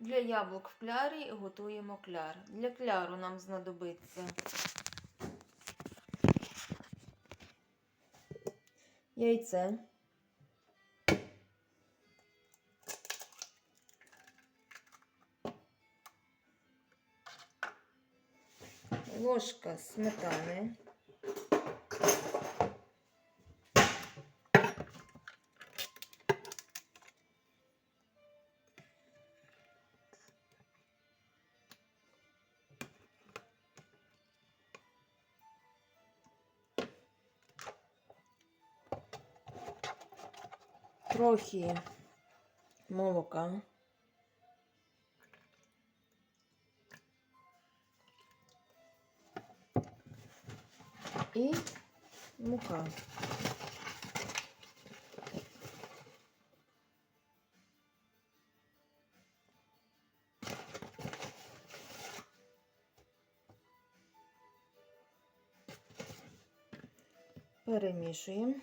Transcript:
Для яблук в клярі готуємо кляр. Для кляру нам знадобиться яйце. Ложка сметани. Трохи молока. І мука. Перемішуємо.